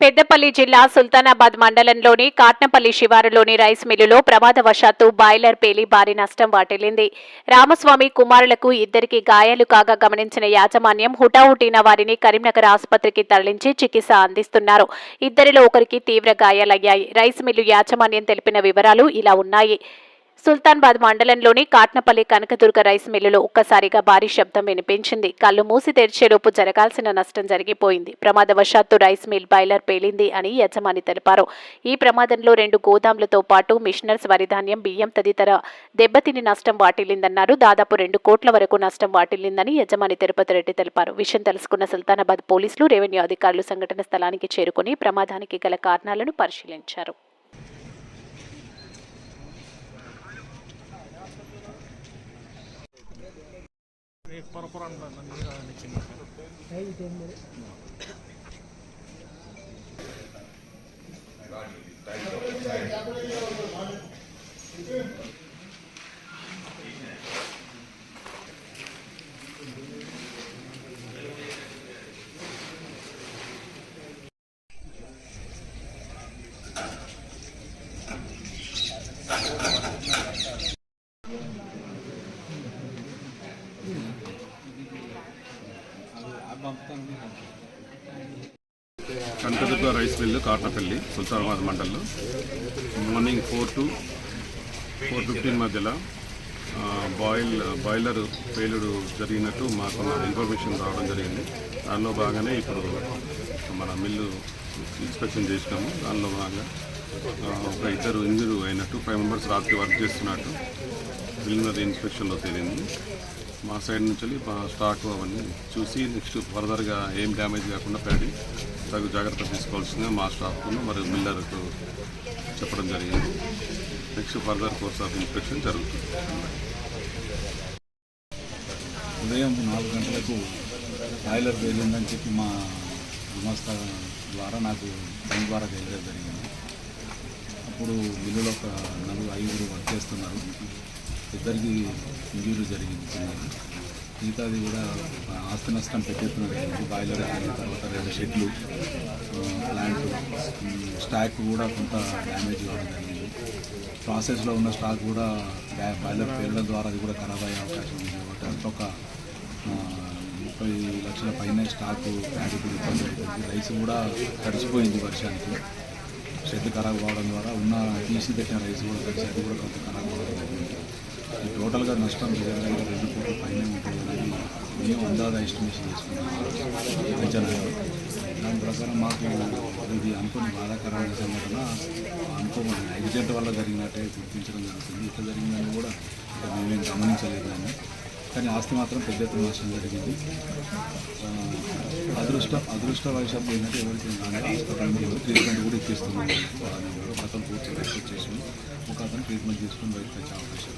పెద్దపల్లి జిల్లా సుల్తానాబాద్ మండలంలోని కాట్నపల్లి శివారులోని రైస్ మిల్లులో ప్రమాదవశాత్తు బాయిలర్ పేలి భారీ నష్టం వాటిల్లింది. రామస్వామి కుమారులకు ఇద్దరికి గాయాలు కాగా గమనించిన యాజమాన్యం హుటాహుటిన వారిని కరీంనగర్ ఆసుపత్రికి తరలించి చికిత్స అందిస్తున్నారు. ఇద్దరిలో ఒకరికి తీవ్ర గాయాలయ్యాయి. రైస్ మిల్లు యాజమాన్యం తెలిపిన వివరాలు ఇలా ఉన్నాయి. సుల్తాన్బాద్ మండలంలోని కాట్నపల్లి కనకదుర్గ రైస్ మిల్లులో ఒక్కసారిగా భారీ శబ్దం వినిపించింది. కళ్ళు మూసి తెరిచేలోపు జరగాల్సిన నష్టం జరిగిపోయింది. ప్రమాదవశాత్తు రైస్ మిల్ బాయిలర్ పేలింది అని యజమాని తెలిపారు. ఈ ప్రమాదంలో రెండు గోదాంలతో పాటు మిషనర్స్ వరిధాన్యం బియ్యం తదితర దెబ్బతిని నష్టం వాటిల్లిందన్నారు. దాదాపు రెండు కోట్ల వరకు నష్టం వాటిల్లిందని యజమాని తిరుపతి రెడ్డి తెలిపారు. విషయం తెలుసుకున్న సుల్తానాబాద్ పోలీసులు రెవెన్యూ అధికారులు సంఘటన స్థలానికి చేరుకుని ప్రమాదానికి గల కారణాలను పరిశీలించారు. एक परपुराण కనకదుర్గ రైస్ మిల్లు కాటపల్లి సుల్తానాబాద్ మండల్లో. Morning four to four fifteen మధ్యలో బాయిల్ బాయిలర్ పేలుడు జరిగినట్టు మాకు ఇన్ఫర్మేషన్ రావడం జరిగింది. దానిలో బాగానే ఇప్పుడు మన మిల్లు ఇన్స్పెక్షన్ చేసినాము. దానిలో బాగా ఒక ఇద్దరు ఇంజూర్ అయినట్టు ఫైవ్ మెంబర్స్ రాత్రి వర్క్ చేస్తున్నట్టు ప్రిలిమినరీ ఇన్స్పెక్షన్లో తేలింది. మా సైడ్ నుంచి స్టాక్ అవన్నీ చూసి నెక్స్ట్ ఫర్దర్గా ఏం డ్యామేజ్ కాకుండా ప్యాడీ తగు జాగ్రత్త తీసుకోవాల్సిందిగా మా స్టాఫ్ను మరియు మిల్లర్కు చెప్పడం జరిగింది. Next further course of inspection జరుగుతుంది. ఉదయం నాలుగు గంటలకు బాయిలర్ వేలిందని చెప్పి మా గుమస్తా ద్వారా నాకు ఫోన్ ద్వారా తెలియడం జరిగింది. అప్పుడు మిల్లులో ఒక నలుగురు ఐదుగురు వర్క్ చేస్తున్నారు. ఇద్దరికి ఇంజూరీ జరిగింది. మిగతాది కూడా ఆస్తి నష్టం పెట్టెత్తున జరిగింది బాయిలర్ తర్వాత రెండు షెడ్లు ప్లాంట్ స్టాక్ కూడా కొంత డ్యామేజ్ కావడం జరిగింది. ప్రాసెస్లో ఉన్న స్టాక్ కూడా బాయిలర్ పేలడం ద్వారా అది కూడా ఖరాబ్ అయ్యే అవకాశం ఉంది. కాబట్టి అంత ఒక ముప్పై లక్షల పైన స్టాక్ ప్యాడీ ఇబ్బంది అవుతుంది రైస్ కూడా తడిసిపోయింది వర్షానికి. షెడ్ ఖరాబ్ కావడం ద్వారా ఉన్న తీసి పెట్టిన రైస్ కూడా తడిసి అది కూడా కొంత ఖరాబ్ కావడం టోటల్గా నష్టం దగ్గర రెండు కోట్ల పైన ఉంటుంది. మేము అందాజ ఎస్టిమేషన్ చేసుకున్నాం. అంచనా దాని ప్రకారం మాకు ఇది అనుకుని బాధాకరమైన సంఘటన. అనుకోమని యాక్సిడెంట్ వల్ల జరిగినట్టే గుర్తించడం జరుగుతుంది. ఇట్లా జరిగిందని కూడా ఇంకా మేమేం గమనించలేదు దాన్ని. కానీ ఆస్తి మాత్రం పెద్ద ఎత్తున నష్టం జరిగింది. అదృష్ట అదృష్ట వైషమ్యం ఏంటంటే ఎవరికి ట్రీట్మెంట్ కూడా ఇప్పిస్తున్నాం ఒక అతను పూర్తి వచ్చేసి ఒక అతను ట్రీట్మెంట్ తీసుకొని బయటకు వచ్చే అవకాశం